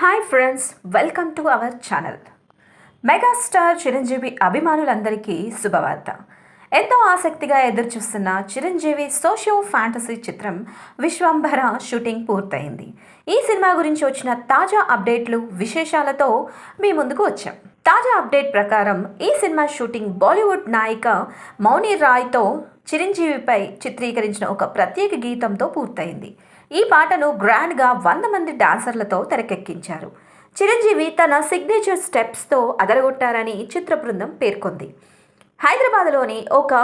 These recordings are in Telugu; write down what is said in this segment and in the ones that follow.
Hi friends welcome to our channel megastar Chiranjeevi అభిమానులందరికీ శుభవార్త ఎంతో ఆసక్తిగా ఎదురుచూస్తున్న చిరంజీవి సోషియో ఫ్యాంటసీ చిత్రం విశ్వంభర షూటింగ్ పూర్తయింది. ఈ సినిమా గురించి వచ్చిన తాజా అప్డేట్లు విశేషాలతో మీ ముందుకు వచ్చాం. తాజా అప్డేట్ ప్రకారం ఈ సినిమా షూటింగ్ బాలీవుడ్ నాయిక మౌని రాయ్తో చిరంజీవిపై చిత్రీకరించిన ఒక ప్రత్యేక గీతంతో పూర్తయింది. ఈ పాటను గ్రాండ్గా వంద మంది డాన్సర్లతో తెరకెక్కించారు. చిరంజీవి తన సిగ్నేచర్ స్టెప్స్తో అదరగొట్టారని చిత్ర బృందం పేర్కొంది. హైదరాబాద్లోని ఒక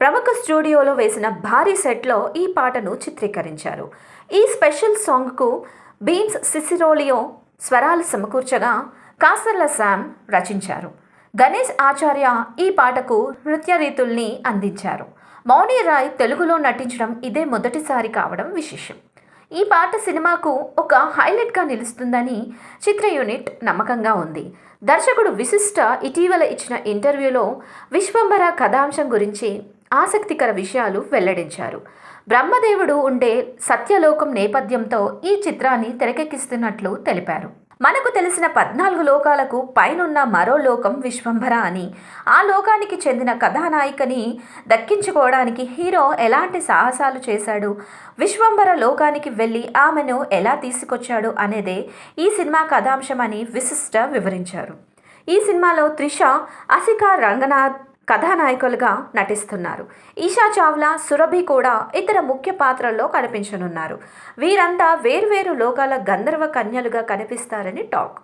ప్రముఖ స్టూడియోలో వేసిన భారీ సెట్లో ఈ పాటను చిత్రీకరించారు. ఈ స్పెషల్ సాంగ్కు బీన్స్ సిసిరోలియో స్వరాలు సమకూర్చగా కాసర్ల శామ్ రచించారు. గణేష్ ఆచార్య ఈ పాటకు నృత్య రీతుల్ని అందించారు. మౌని రాయ్ తెలుగులో నటించడం ఇదే మొదటిసారి కావడం విశేషం. ఈ పాట సినిమాకు ఒక హైలైట్గా నిలుస్తుందని చిత్ర యూనిట్ నమ్మకంగా ఉంది. దర్శకుడు విశిష్ట ఇటీవల ఇచ్చిన ఇంటర్వ్యూలో విశ్వంబర కథాంశం గురించి ఆసక్తికర విషయాలు వెల్లడించారు. బ్రహ్మదేవుడు ఉండే సత్యలోకం నేపథ్యంతో ఈ చిత్రాన్ని తెరకెక్కిస్తున్నట్లు తెలిపారు. మనకు తెలిసిన పద్నాలుగు లోకాలకు పైనున్న మరో లోకం విశ్వంభర అని. ఆ లోకానికి చెందిన కథానాయికని దక్కించుకోవడానికి హీరో ఎలాంటి సాహసాలు చేశాడు? విశ్వంభర లోకానికి వెళ్ళి ఆమెను ఎలా తీసుకొచ్చాడు అనేదే ఈ సినిమా కథాంశమని విశిష్ట వివరించారు. ఈ సినిమాలో త్రిష అసికా రంగనాథ్ కథానాయకులుగా నటిస్తున్నారు. ఈషా చావ్లా సురభి కూడా ఇతర ముఖ్య పాత్రల్లో కనిపించనున్నారు. వీరంతా వేర్వేరు లోకాల గంధర్వ కన్యలుగా కనిపిస్తారని టాక్.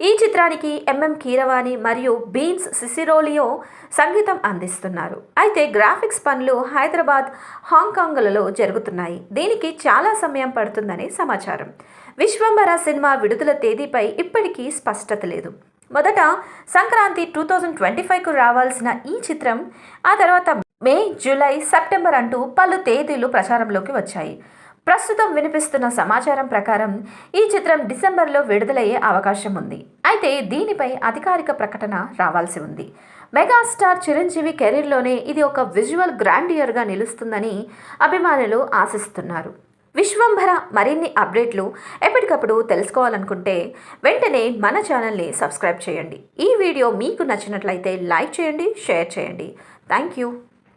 ఈ చిత్రానికి ఎంఎం కీరవాణి మరియు బీన్స్ సిసిరోలియో సంగీతం అందిస్తున్నారు. అయితే గ్రాఫిక్స్ పనులు హైదరాబాద్ హాంకాంగ్లలో జరుగుతున్నాయి. దీనికి చాలా సమయం పడుతుందని సమాచారం. విశ్వంబర సినిమా విడుదల తేదీపై ఇప్పటికీ స్పష్టత లేదు. మొదట సంక్రాంతి టూ థౌజండ్ ట్వంటీ ఫైవ్కు రావాల్సిన ఈ చిత్రం ఆ తర్వాత మే జూలై సెప్టెంబర్ అంటూ పలు తేదీలు ప్రచారంలోకి వచ్చాయి. ప్రస్తుతం వినిపిస్తున్న సమాచారం ప్రకారం ఈ చిత్రం డిసెంబర్లో విడుదలయ్యే అవకాశం ఉంది. అయితే దీనిపై అధికారిక ప్రకటన రావాల్సి ఉంది. మెగాస్టార్ చిరంజీవి కెరీర్లోనే ఇది ఒక విజువల్ గ్రాండియర్గా నిలుస్తుందని అభిమానులు ఆశిస్తున్నారు. విశ్వంభర మరిన్ని అప్డేట్లు ఎప్పటికప్పుడు తెలుసుకోవాలనుకుంటే వెంటనే మన ఛానల్ని సబ్స్క్రైబ్ చేయండి. ఈ వీడియో మీకు నచ్చినట్లయితే లైక్ చేయండి షేర్ చేయండి. Thank you.